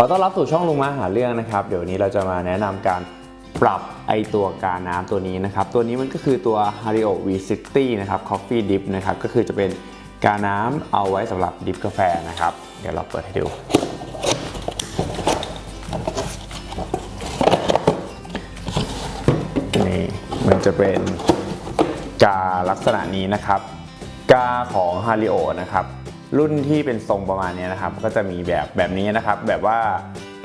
ขอต้อนรับสู่ช่องลุงมาหาเรื่องนะครับ เดี๋ยวนี้เราจะมาแนะนำการปรับไอตัวกาน้ำตัวนี้นะครับ ตัวนี้มันก็คือตัว Hario V60 นะครับ Coffee Dip นะครับ ก็คือจะเป็นกาน้ำเอาไว้สำหรับดิฟกาแฟนะครับ เดี๋ยวเราเปิดให้ดู นี่มันจะเป็นกาลักษณะนี้นะครับ กาของ h a r i o นะครับ รุ่นที่เป็นทรงประมาณนี้นะครับ ก็จะมีแบบแบบนี้นะครับ แบบว่า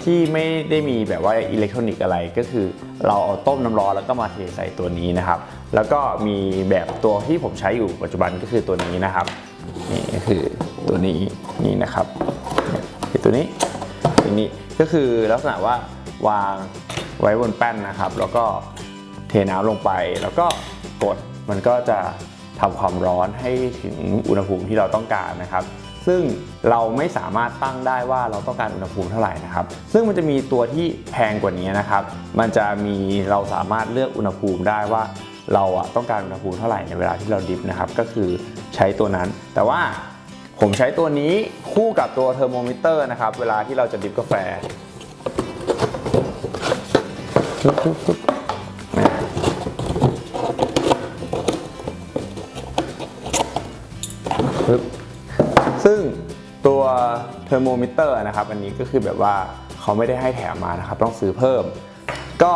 ที่ไม่ได้มีแบบว่าอิเล็กทรอนิกส์อะไรก็คือ เราเอาต้มน้ำร้อนแล้วก็มาเทใส่ตัวนี้นะครับ แล้วก็มีแบบตัวที่ผมใช้อยู่ปัจจุบันก็คือตัวนี้นะครับนี่ก็คือตัวนี้นี่นะครับเนี่ยคือตัวนี้ตัวนี้ก็คือลักษณะว่าวางไว้บนแป้นนะครับ แล้วก็เทน้ำลงไปแล้วก็กดมันก็จะ ทำความร้อนให้ถึงอุณหภูมิที่เราต้องการนะครับ ซึ่งเราไม่สามารถตั้งได้ว่าเราต้องการอุณหภูมิเท่าไหร่นะครับ ซึ่งมันจะมีตัวที่แพงกว่านี้นะครับ มันจะมีเราสามารถเลือกอุณหภูมิได้ว่าเราอะต้องการอุณหภูมิเท่าไหร่ในเวลาที่เราดิฟนะครับ ก็คือใช้ตัวนั้น แต่ว่าผมใช้ตัวนี้คู่กับตัวเทอร์โมมิเตอร์นะครับ เวลาที่เราจะดิฟกาแฟ ซึ่งตัวเทอร์โมมิเตอร์นะครับ อันนี้ก็คือแบบว่าเขาไม่ได้ให้แถมมานะครับ ต้องซื้อเพิ่ม ก็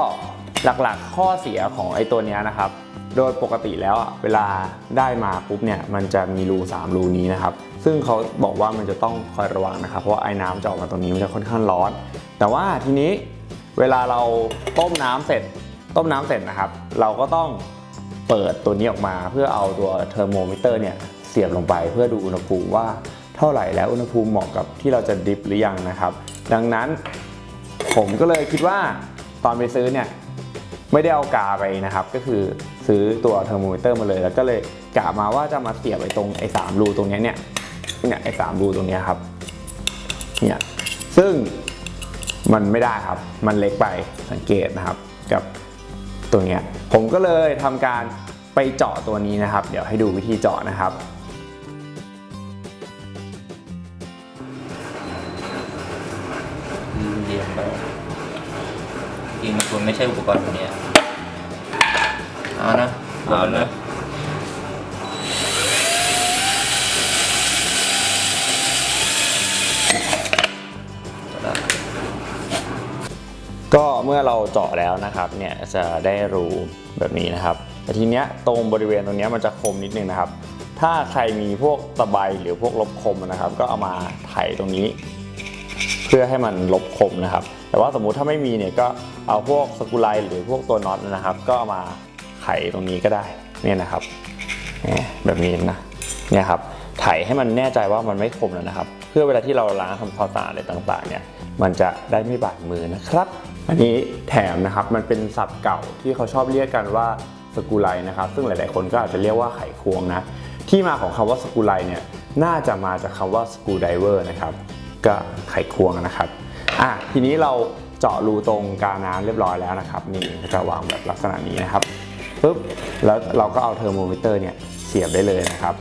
หลักๆข้อเสียของไอ้ตัวนี้นะครับ โดยปกติแล้วเวลาได้มาปุ๊บเนี่ย มันจะมีรู 3 รูนี้นะครับ ซึ่งเขาบอกว่ามันจะต้องคอยระวังนะครับ เพราะว่าไอ้น้ำจะออกมาตรงนี้มันจะค่อนข้างร้อน แต่ว่าทีนี้เวลาเราต้มน้ำเสร็จ ต้มน้ำเสร็จนะครับ เราก็ต้องเปิดตัวนี้ออกมาเพื่อเอาตัวเทอร์โมมิเตอร์เนี่ย สียบลงไป เพื่อดูอุณหภูมิว่าเท่าไหร่แล้วอุณหภูมิเหมาะกับที่เราจะดริปหรือยังนะครับ ดังนั้นผมก็เลยคิดว่าตอนไปซื้อเนี่ยไม่ได้เอากาไปนะครับ ก็คือซื้อตัวเทอร์โมมิเตอร์มาเลย แล้วก็เลยกะมาว่าจะมาเสียบไอ้ตรงไอ้สามรูตรงนี้เนี่ยเนี่ยไอ้สามรูตรงนี้ครับเนี่ยซึ่งมันไม่ได้ครับ มันเล็กไปสังเกตนะครับกับตัวเนี้ยผมก็เลยทำการไปเจาะตัวนี้นะครับ เดี๋ยวให้ดูวิธีเจาะนะครับ จริงมันควรไม่ใช่อุปกรณ์ตัวเนี้ยเอานะเอานะก็เมื่อเราเจาะแล้วนะครับเนี่ยจะได้รูแบบนี้นะครับ แต่ทีเนี้ยตรงบริเวณตรงเนี้ยมันจะคมนิดนึงนะครับ ถ้าใครมีพวกตะไบหรือพวกลบคมนะครับ ก็เอามาไถตรงนี้ เพื่อให้มันลบคมนะครับ แต่ว่าสมมุติถ้าไม่มีเนี่ยก็เอาพวกสกรูไลหรือพวกตัวน็อตนะครับ ก็เอามาไขตรงนี้ก็ได้เนี่ยนะครับแบบนี้นะเนี่ยครับไถให้มันแน่ใจว่ามันไม่คมแล้วนะครับ เพื่อเวลาที่เราล้างทำความสะอาดอะไรต่างๆเนี่ยมันจะได้ไม่บาดมือนะครับ อันนี้แถมนะครับมันเป็นศัพท์เก่าที่เขาชอบเรียกกันว่าสกรูไลนะครับ ซึ่งหลายๆคนก็อาจจะเรียกว่าไขควงนะที่มาของคำว่าสกรูไลเนี่ยน่าจะมาจากคำว่าสกูไดเวอร์นะครับ ก็ไขควงนะครับอะทีนี้เราเจาะรูตรงกาน้ำเรียบร้อยแล้วนะครับ นี่ก็จะวางแบบลักษณะนี้นะครับปุ๊บแล้วเราก็เอาเทอร์โมมิเตอร์เนี่ยเสียบได้เลยนะครับ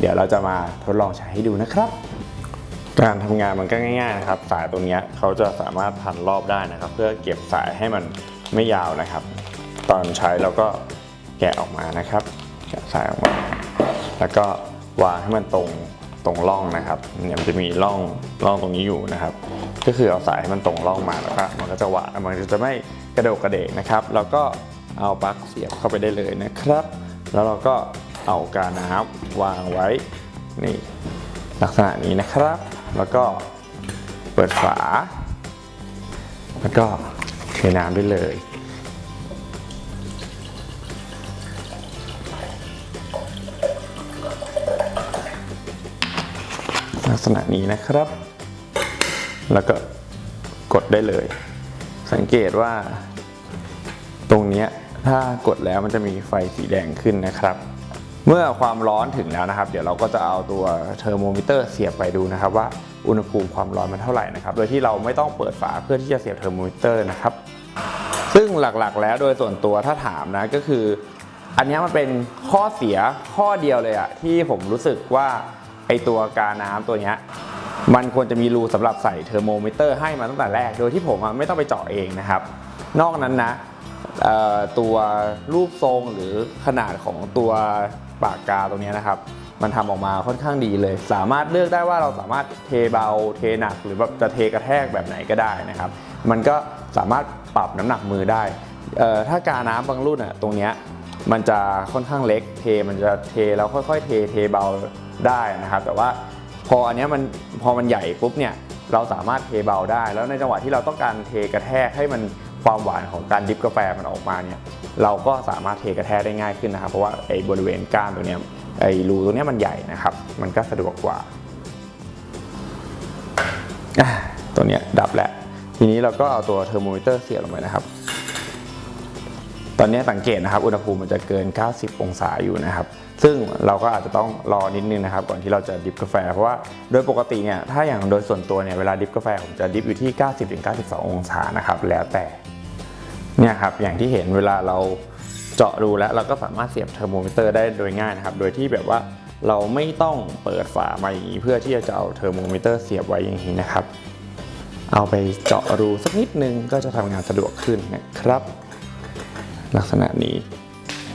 เดี๋ยวเราจะมาทดลองใช้ให้ดูนะครับ การทำงานมันก็ง่ายๆนะครับ สายตรงเนี้ยเขาจะสามารถพันรอบได้นะครับ เพื่อเก็บสายให้มันไม่ยาวนะครับ ตอนใช้เราก็แกะออกมานะครับ แกะสายออกมา แล้วก็วางให้มันตรง ตรงร่องนะครับเนี่ยมันจะมีร่องร่องตรงนี้อยู่นะครับ ก็คือเอาสายให้มันตรงร่องมาแล้วก็มันก็จะหวางมันจะไม่กระโดกกระเดกนะครับ แล้วก็เอาปลั๊กเสียบเข้าไปได้เลยนะครับ แล้วเราก็เอากาน้ำวางไว้นี่ลักษณะนี้นะครับ แล้วก็เปิดฝา แล้วก็เทน้ำได้เลย ลักษณะนี้นะครับ แล้วก็กดได้เลย สังเกตว่า ตรงนี้ถ้ากดแล้วมันจะมีไฟสีแดงขึ้นนะครับ เมื่อความร้อนถึงแล้วนะครับ เดี๋ยวเราก็จะเอาตัวเทอร์โมมิเตอร์เสียบไปดูนะครับ ว่าอุณหภูมิความร้อนมันเท่าไหร่นะครับ โดยที่เราไม่ต้องเปิดฝาเพื่อที่จะเสียบเทอร์โมมิเตอร์นะครับ ซึ่งหลักๆ แล้วโดยส่วนตัวถ้าถามนะก็คือ อันนี้มันเป็นข้อเสียข้อเดียวเลยอะที่ผมรู้สึกว่า ไอตัวกาน้ำตัวเนี้ยมันควรจะมีรูสำหรับใส่เทอร์โมมิเตอร์ให้มาตั้งแต่แรก โดยที่ผมไม่ต้องไปเจาะเองนะครับ นอกนั้นนะตัวรูปทรงหรือขนาดของตัวปากกาตรงนี้นะครับ มันทำออกมาค่อนข้างดีเลย สามารถเลือกได้ว่าเราสามารถเทเบาเทหนัก หรือแบบจะเทกระแทกแบบไหนก็ได้นะครับ มันก็สามารถปรับน้ำหนักมือได้ ถ้ากาน้ำบางรุ่นอะตรงนี้มันจะค่อนข้างเล็กเทมันจะเทแล้วค่อยๆ เทเทเบา ได้นะครับ แต่ว่าพออันนี้มันพอมันใหญ่ปุ๊บเนี่ยเราสามารถเทเบาได้ แล้วในจังหวะที่เราต้องการเทกระแทกให้มันความหวานของการดิฟกาแฟมันออกมาเนี่ยเราก็สามารถเทกระแทกได้ง่ายขึ้นนะครับ เพราะว่าไอ้บริเวณก้านตัวเนี้ยไอ้รูตัวเนี้ยมันใหญ่นะครับ มันก็สะดวกกว่าตัวเนี้ยดับแล้ว ทีนี้เราก็เอาตัวเทอร์โมมิเตอร์เสียบลงไปนะครับ ตอนนี้สังเกตนะครับอุณหภูมิมันจะเกิน 90 องศาอยู่นะครับ ซึ่งเราก็อาจจะต้องรอนิดนึงนะครับก่อนที่เราจะดิฟกาแฟ เพราะว่าโดยปกติเนี่ยถ้าอย่างโดยส่วนตัวเนี่ยเวลาดิฟกาแฟผมจะดิฟอยู่ที่ 90-92 องศานะครับแล้วแต่เนี่ยครับอย่างที่เห็นเวลาเราเจาะรูแล้วเราก็สามารถเสียบเทอร์โมมิเตอร์ได้โดยง่ายนะครับ โดยที่แบบว่าเราไม่ต้องเปิดฝามาอย่างนี้เพื่อที่จะเอาเทอร์โมมิเตอร์เสียบไว้อย่างนี้นะครับ เอาไปเจาะรูสักนิดนึงก็จะทำงานสะดวกขึ้นนะครับ ลักษณะนี้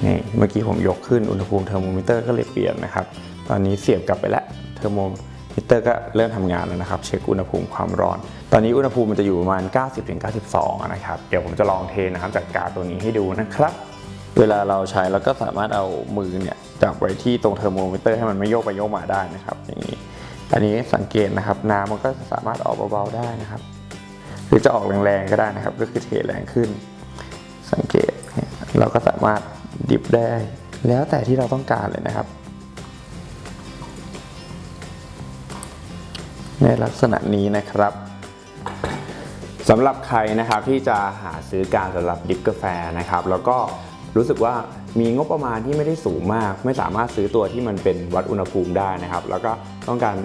นี่เมื่อกี้ผมยกขึ้นอุณหภูมิเทอร์โมมิเตอร์ก็เลยเปลี่ยนนะครับ ตอนนี้เสียบกลับไปแล้วเทอร์โมมิเตอร์ก็เริ่มทำงานแล้วนะครับ เช็คอุณหภูมิความร้อน ตอนนี้อุณหภูมิมันจะอยู่ประมาณ 90-92 นะครับ เดี๋ยวผมจะลองเทน้ำจากกาตัวนี้ให้ดูนะครับ เวลาเราใช้เราก็สามารถเอามือเนี่ยจับไว้ที่ตรงเทอร์โมมิเตอร์ให้มันไม่โยกไปโยกมาได้นะครับ อย่างนี้ อันนี้สังเกตนะครับน้ำมันก็สามารถออกเบาๆได้นะครับ หรือจะออกแรงๆก็ได้นะครับ ก็คือเทแรงขึ้น สังเกต เราก็สามารถดิฟได้ แล้วแต่ที่เราต้องการเลยนะครับ ในลักษณะนี้นะครับสำหรับใครนะครับที่จะหาซื้อการสำหรับดิฟกาแฟนะครับ แล้วก็รู้สึกว่ามีงบประมาณที่ไม่ได้สูงมาก ไม่สามารถซื้อตัวที่มันเป็นวัดอุณหภูมิได้นะครับ แล้วก็ต้องการ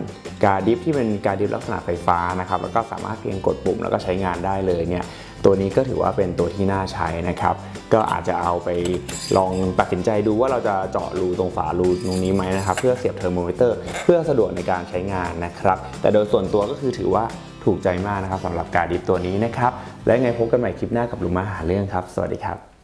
การดิฟที่เป็นการดิฟลักษณะไฟฟ้านะครับ แล้วก็สามารถเพียงกดปุ่มแล้วก็ใช้งานได้เลยเนี่ย ตัวนี้ก็ถือว่าเป็นตัวที่น่าใช้นะครับ ก็อาจจะเอาไปลองตัดสินใจดูว่าเราจะเจาะรูตรงฝารูตรงนี้ไหมนะครับ เพื่อเสียบเทอร์โมมิเตอร์ เพื่อสะดวกในการใช้งานนะครับ แต่โดยส่วนตัวก็คือถือว่าถูกใจมากนะครับสำหรับการดิฟตัวนี้นะครับ และยังไงพบกันใหม่คลิปหน้ากับลุงมาหาเรื่องครับ สวัสดีครับ